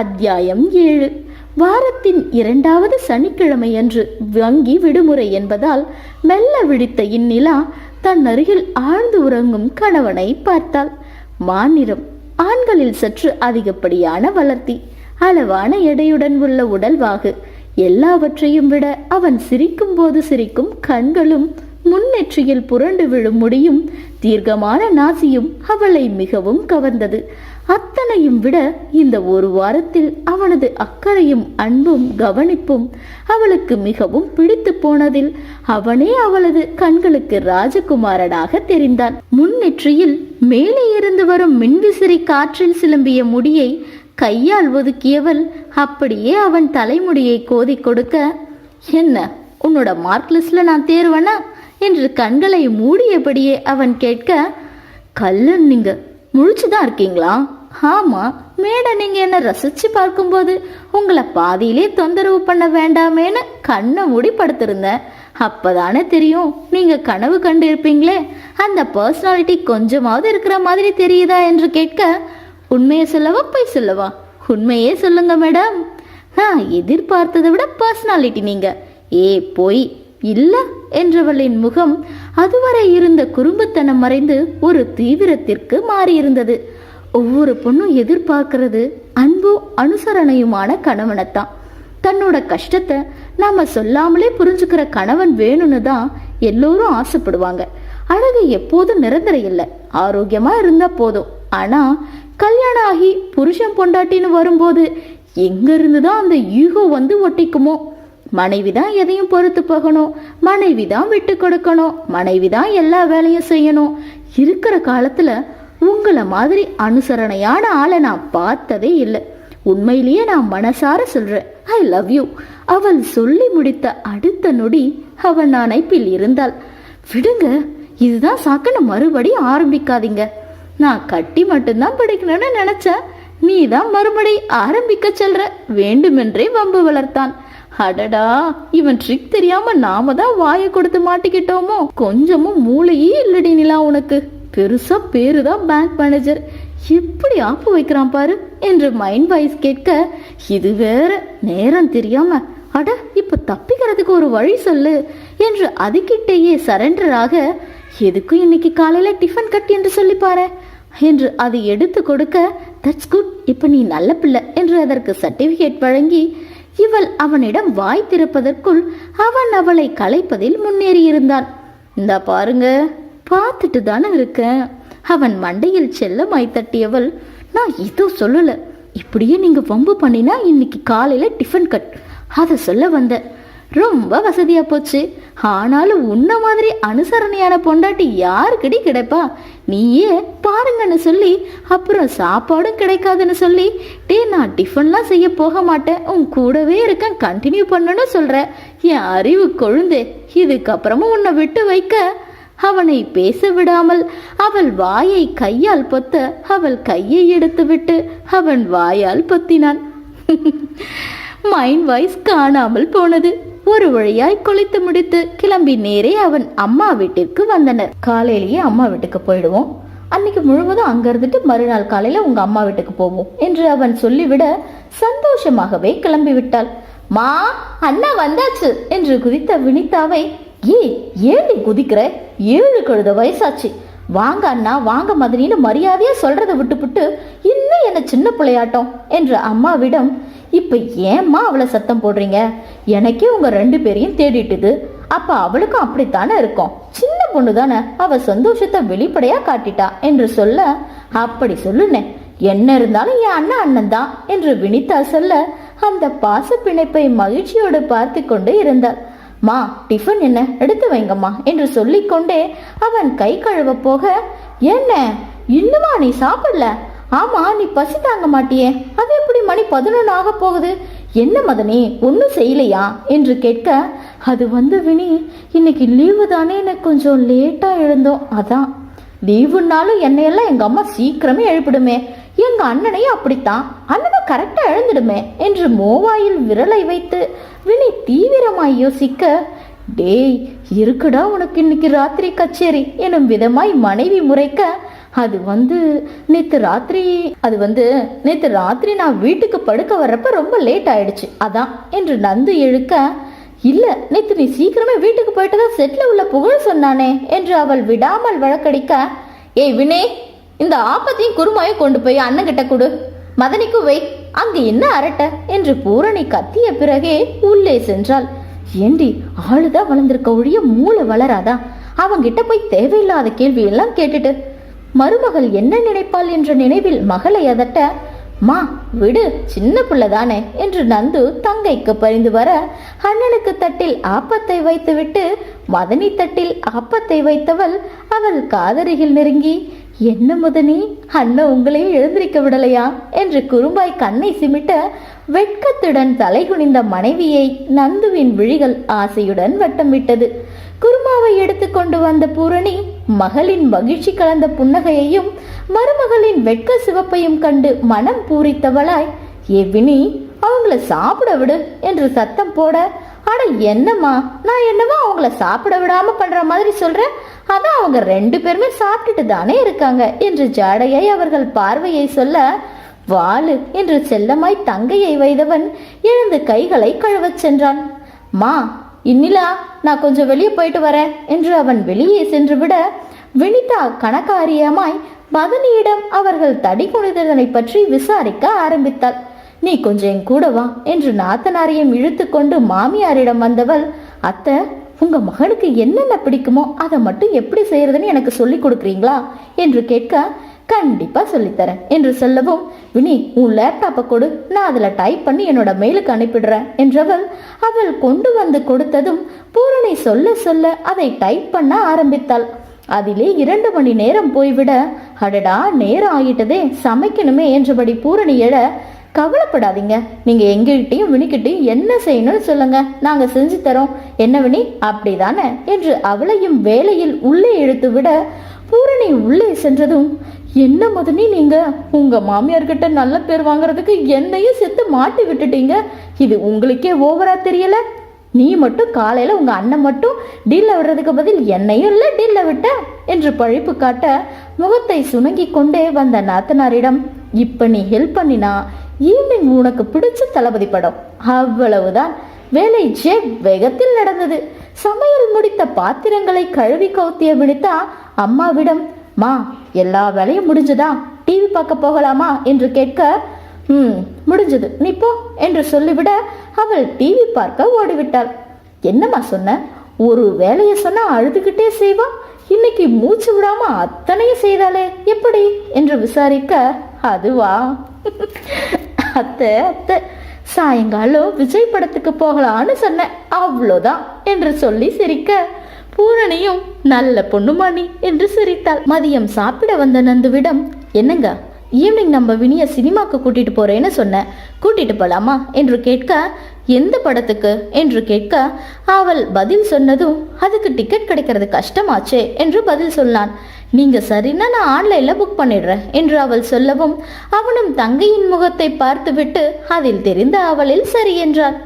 அத்தியாயம் ஏழு. வாரத்தின் இரண்டாவது சனிக்கிழமையன்று வங்கி விடுமுறை என்பதால் மெல்ல விழித்த இந்நிலா தன் அருகில் ஆழ்ந்து உறங்கும் கணவனை பார்த்தாள். மாநிறம் ஆண்களில் சற்று அதிகப்படியான வளர்த்தி அளவான எடையுடன் உள்ள உடல்வாகு எல்லாவற்றையும் விட அவன் சிரிக்கும் போது சிரிக்கும் கண்களும் முன்னெற்றியில் புரண்டு விழும் முடியும். தீர்க்கமான நாசியும் அவளை மிகவும் கவர்ந்தது. அத்தனையும் விட இந்த ஒரு வாரத்தில் அவனது அக்கறையும் அன்பும் கவனிப்பும் அவளுக்கு மிகவும் பிடித்து போனதில் அவனே அவளது கண்களுக்கு ராஜகுமாரனாக தெரிந்தான். முன்னெற்றியில் மேலே இருந்து வரும் மின்விசிறி காற்றில் சிலம்பிய முடியை கையால் ஒதுக்கியவள் அப்படியே அவன் தலைமுடியை கோதி கொடுக்க என்ன உன்னோட மார்க் லிஸ்ட்ல நான் தேர்வனா? என்று கண்களை மூடியபடியே அவன் கேட்க கல்லன் நீங்க முழிச்சுதான் இருக்கீங்களா? ஆமா மேடை நீங்க என்ன ரசிச்சு பார்க்கும்போது உங்களை பாதியிலே தொந்தரவு பண்ண வேண்டாமேன்னு கண்ணை மூடி படுத்திருந்தேன் அப்பதானே தெரியும் நீங்க கனவு கண்டு இருப்பீங்களே அந்த பர்சனாலிட்டி கொஞ்சமாவது இருக்கிற மாதிரி தெரியுதா? என்று கேட்க உண்மையை சொல்லவா போய் சொல்லவா? உண்மையே சொல்லுங்க மேடம். நான் எதிர்பார்த்ததை விட பர்சனாலிட்டி நீங்க. ஏ பொய் இல்லை என்றவளின் முகம் அதுவரை இருந்த குறும்புத்தனம் மறைந்து ஒரு தீவிரத்திற்கு மாறியிருந்தது. ஒவ்வொரு பொண்ணும் எதிர்பார்க்கிறது அன்பும் அனுசரணையுமான கணவனைத்தான். தன்னோட கஷ்டத்தை நாம சொல்லாமலே புரிஞ்சுக்கிற கணவன் வேணும்னு தான் எல்லோரும் ஆசைப்படுவாங்க. அழகு எப்போதும் நிரந்தரம் இல்லை. ஆரோக்கியமா இருந்தா போதும். ஆனா கல்யாணம் ஆகி புருஷன் பொண்டாட்டின்னு வரும்போது எங்க இருந்து தான் அந்த ஈகோ வந்து ஒட்டிக்குமோ? மனைவி தான் எதையும் பொறுத்து போகணும். மனைவி தான் விட்டு கொடுக்கணும். மனைவி தான் எல்லா வேலையும் செய்யணும். இருக்கிற காலத்துல உங்களை மாதிரி அனுசரணையான ஆளை நான் பார்த்ததே இல்லை. உண்மையிலேயே நான் மனசார சொல்றேன். ஐ லவ் யூ அவள் சொல்லி முடித்த அடுத்த நொடி அவன் அணைப்பில் இருந்தாள். விடுங்க இதுதான் சாக்குன்னு மறுபடியும் ஆரம்பிக்காதீங்க. நான் கட்டி மட்டும்தான் படிக்கணும்னு நினைச்சேன். நீ தான் மறுபடி ஆரம்பிக்க சொல்ற. வேண்டுமென்றே வம்பு வளர்த்தான். அடடா இவன் ட்ரிக் தெரியாம நாம தான் வாயை கொடுத்து மாட்டிக்கிட்டோமோ? கொஞ்சமும் மூளையே இல்லடி நிலா உனக்கு. பெருசா பேரு தான் பேங்க் மேனேஜர் எப்படி ஆப்பு வைக்கிறான் பாரு என்று மைண்ட் வாய்ஸ் கேட்க இது வேற நேரம் தெரியாம. அட இப்ப தப்பிக்கிறதுக்கு ஒரு வழி சொல்லு என்று அதுக்கிட்டேயே சரண்டராக எதுக்கும் இன்னைக்கு காலையில டிஃபன் கட் என்று சொல்லி பாரு என்று அதை எடுத்து கொடுக்க தட்ஸ் குட் இப்ப நீ நல்ல பிள்ளை என்று அதற்கு சர்டிபிகேட் வழங்கி இவள் அவனிடம் வாய் திறப்பதற்குள் அவன் அவளை கலைப்பதில் முன்னேறியிருந்தான். இந்த பாருங்க பார்த்துட்டு தானே இருக்கேன். அவன் மண்டையில் செல்லமாய் தட்டியவள் நான் இதோ சொல்லலை. இப்படியே நீங்கள் வம்பு பண்ணினா இன்னைக்கு காலையில் டிஃபன் கட். அதை சொல்ல வந்தேன். ரொம்ப வசதியா போச்சு. ஆனாலும் உன்ன மாதிரி அனுசரணையான பொண்டாட்டி யாருக்கிடி கிடைப்பா? நீயே பாருங்கன்னு சொல்லி அப்புறம் சாப்பாடும் கிடைக்காதுன்னு சொல்லி டே நான் டிஃபன்லாம் செய்ய போக மாட்டேன். உன் கூடவே இருக்கேன் கண்டினியூ பண்ணணும்னு சொல்ற. என் அறிவு கொழுந்தே. இதுக்கப்புறமும் உன்னை விட்டு வைக்க. அவனை பேச விடாமல் அவள் வாயை கையால் பொத்த அவள் கையை எடுத்துவிட்டு அவன் வாயால் பொத்தினான். மைண்ட் வாய்ஸ் காணாமல் போனது. ஒரு வழியாய் குளித்து முடித்து கிளம்பி நேரே அவன் அம்மா வீட்டிற்கு வந்தனர். காலையிலேயே அம்மா வீட்டுக்கு போயிடுவோம். அன்னைக்கு முழுவதும் அங்க இருந்துட்டு மறுநாள் காலையில உங்க அம்மா வீட்டுக்கு போவோம் என்று அவன் சொல்லிவிட சந்தோஷமாகவே கிளம்பி விட்டாள் மா அண்ணா வந்தாச்சு என்று குதித்த வினிதாவை ஏ ஏன் நீ குதிக்கிற? ஏழு கழுத வயசாச்சு. வாங்க அண்ணா வாங்க மதினின்னு மரியாதையா சொல்றதை விட்டுப்புட்டு இன்னும் என்ன சின்ன பிள்ளையாட்டம் என்று அம்மாவிடம் இப்போ ஏம்மா அவளை சத்தம் போடுறீங்க? எனக்கே உங்கள் ரெண்டு பேரையும் தேடிட்டுது. அப்போ அவளுக்கும் அப்படித்தானே இருக்கும்? சின்ன பொண்ணு தானே. அவள் சந்தோஷத்தை வெளிப்படையாக காட்டிட்டா என்று சொல்ல அப்படி சொல்லுனேன் என்ன இருந்தாலும் என் அண்ணன் அண்ணன் தான் என்று வினிதா சொல்ல அந்த பாச பிணைப்பை மகிழ்ச்சியோடு பார்த்து கொண்டு இருந்தாள். மா டிஃபன் என்ன? எடுத்து வைங்கம்மா என்று சொல்லிக்கொண்டே அவன் கை கழுவ போக என்ன? இன்னுமா நீ சாப்பிடல? ஆமா நீ பசி தாங்க மாட்டியே. அது எப்படி மணி பதினொன்று ஆக போகுது? என்ன மதனே ஒன்றும் செய்யலையா? என்று கேட்க அது வந்து வினி இன்னைக்கு லீவு தானே எனக்கு கொஞ்சம் லேட்டாக எழுந்தோம். அதான். லீவுனாலும் என்னையெல்லாம் எங்கள் அம்மா சீக்கிரமே எழுப்பிடுமே. எங்க அண்ணனையும் அப்படித்தான். அண்ணனும் கரெக்டா எழுந்துடுமே என்று மோவாயில் விரலை வைத்து வினி தீவிரமாய் யோசிக்க டேய் இருக்குடா உனக்கு இன்னைக்கு ராத்திரி கச்சேரி எனும் விதமாய் மனைவி முறைக்க அது வந்து நேற்று ராத்திரி அது வந்து நேற்று ராத்திரி நான் வீட்டுக்கு படுக்க வர்றப்ப ரொம்ப லேட் ஆயிடுச்சு. அதான் என்று நந்து இழுக்க இல்லை நேற்று நீ சீக்கிரமே வீட்டுக்கு போயிட்டு தான் செட்டில் உள்ள புகழ் சொன்னானே என்று அவள் விடாமல் வழக்கடிக்க ஏய் வினே இந்த ஆப்பத்தையும் குருமாயும் கொண்டு போய் அண்ணங்கிட்ட கொடு. மதனிக்கு வை அங்கே என்ன அரட்ட? என்று பூரணி கத்திய பிறகே உள்ளே சென்றாள். ஏண்டி ஆளுதான் வளர்ந்திருக்க ஒழிய மூளை வளராதா? அவங்கிட்ட போய் தேவையில்லாத கேள்வியெல்லாம் கேட்டுட்டு மருமகள் என்ன நினைப்பாள் என்ற நினைவில் மகளை அதட்ட மா விடு சின்ன பிள்ளைதானே என்று நந்து தங்கைக்கு பரிந்து வர அண்ணனுக்கு தட்டில் ஆப்பத்தை வைத்துவிட்டு மதனி தட்டில் ஆப்பத்தை வைத்தவள் அவள் காதருகில் நெருங்கி என்ன முதனி அண்ணன் உங்களையும் எழுந்திருக்க விடலையா? என்று குறும்பாய் கண்ணை சிமிட்ட வெட்கத்துடன் தலைகுனிந்த மனைவியை நந்துவின் விழிகள் ஆசையுடன் வட்டமிட்டது. குருமாவை எடுத்துக்கொண்டு வந்த பூரணி மகளின் மகிழ்ச்சி கலந்த புன்னகையையும் மருமகளின் வெட்க சிவப்பையும் கண்டு மனம் பூரித்தவளாய் எவினி அவங்கள சாப்பிட விடு என்று சத்தம் போட அட என்னம்மா நான் என்னவோ அவங்கள சாப்பிட விடாம பண்ற மாதிரி சொல்றேன் அதான் அவங்க ரெண்டு பேருமே சாப்பிட்டுட்டு தானே இருக்காங்க என்று ஜாடையை அவர்கள் பார்வையை சொல்ல வாளு என்று செல்லமாய் தங்கையை வைத்தவன் எழுந்து கைகளை கழுவச் சென்றான். மா இன்னிலா நான் கொஞ்சம் வெளியே போயிட்டு வரேன் என்று அவன் வெளியே சென்று விட வினிதா கணக்காரியமாய் மதனியிடம் அவர்கள் தடி குனிதனை பற்றி விசாரிக்க ஆரம்பித்தாள். நீ கொஞ்சம் என் கூட வா என்று நாத்தனாரையும் இழுத்து கொண்டு மாமியாரிடம் வந்தவள் அத்தை உங்க மகனுக்கு என்னென்ன பிடிக்குமோ அதை மட்டும் எப்படி செய்யறதுன்னு எனக்கு சொல்லி கொடுக்குறீங்களா? என்று கேட்க கண்டிப்பா சொல்லித்தரேன் என்று சொல்லவும் வினி உன் லேப்டாப்பை கொடு. நான் அதில் டைப் பண்ணி என்னோட மெயிலுக்கு அனுப்பிடுறேன் என்றவள் அவள் கொண்டு வந்து கொடுத்ததும் பூரணி சொல்ல சொல்ல அதை டைப் பண்ண ஆரம்பித்தாள். அதிலே இரண்டு மணி நேரம் போய்விட அடடா நேரம் ஆகிட்டதே சமைக்கணுமே என்றபடி பூரணி எழ கவலைப்படாதீங்க. நீங்க எங்ககிட்டையும் வினிக்கிட்டையும் என்ன செய்யணும்னு சொல்லுங்க. நாங்க செஞ்சு தரோம். என்ன வினி? அப்படிதானே? என்று அவளையும் வேலையில் உள்ளே இழுத்து விட பூரணி உள்ளே சென்றதும் என்ன மதனி நீங்க? உங்க மாமியார்கிட்ட நல்ல பேர் வாங்குறதுக்கு என்னையும் செத்து மாட்டி விட்டுட்டீங்க. இது உங்களுக்கே ஓவரா தெரியல. நீ மட்டும் காலையில உங்க அண்ணன் மட்டும் டீல்ல விடுறதுக்கு பதில் என்னையும் இல்ல டீல்ல விட்ட என்று பழிப்பு காட்ட முகத்தை சுணங்கி கொண்டே வந்த நாத்தனாரிடம் இப்ப நீ ஹெல்ப் பண்ணினா ஈவினிங் உனக்கு பிடிச்ச தளபதி படம். அவ்வளவுதான். வேலை ஜே வேகத்தில் நடந்தது. சமையல் முடித்த பாத்திரங்களை கழுவி கவுத்திய வினிதா அம்மாவிடம் மா எல்லா வேலையும் முடிஞ்சதா? டிவி பார்க்க போகலாமா? என்று கேட்க ம் முடிஞ்சது. நீ போ என்று சொல்லிவிட அவள் டிவி பார்க்க ஓடிவிட்டாள். என்னம்மா சொன்ன? ஒரு வேலையை சொன்னா அழுதுகிட்டே செய்வா? இன்னைக்கு மூச்சு விடாம அத்தனையும் செய்தாளே எப்படி? என்று விசாரிக்க அதுவா? அத்தை அத்தை சாயங்காலம் விஜய் படத்துக்கு போகலான்னு சொன்னேன். அவ்வளோதான் என்று சொல்லி சிரிக்க பூரணியும் நல்ல பொண்ணுமாணி என்று சிரித்தாள். மதியம் சாப்பிட வந்த நந்துவிடம் என்னங்க ஈவினிங் நம்ம வினிய சினிமாக்கு கூட்டிட்டு போறேன்னு சொன்னேன் கூட்டிட்டு போலாமா? என்று கேட்க எந்த படத்துக்கு? என்று கேட்க அவள் பதில் சொன்னதும் அதுக்கு டிக்கெட் கிடைக்கிறது கஷ்டமாச்சே என்று பதில் சொன்னான். நீங்க சரின்னா நான் ஆன்லைன்ல புக் பண்ணிடுறேன் என்று அவள் சொல்லவும் அவனும் தங்கையின் முகத்தை பார்த்துவிட்டு அதில் தெரிந்த அவளில் சரி என்றான்.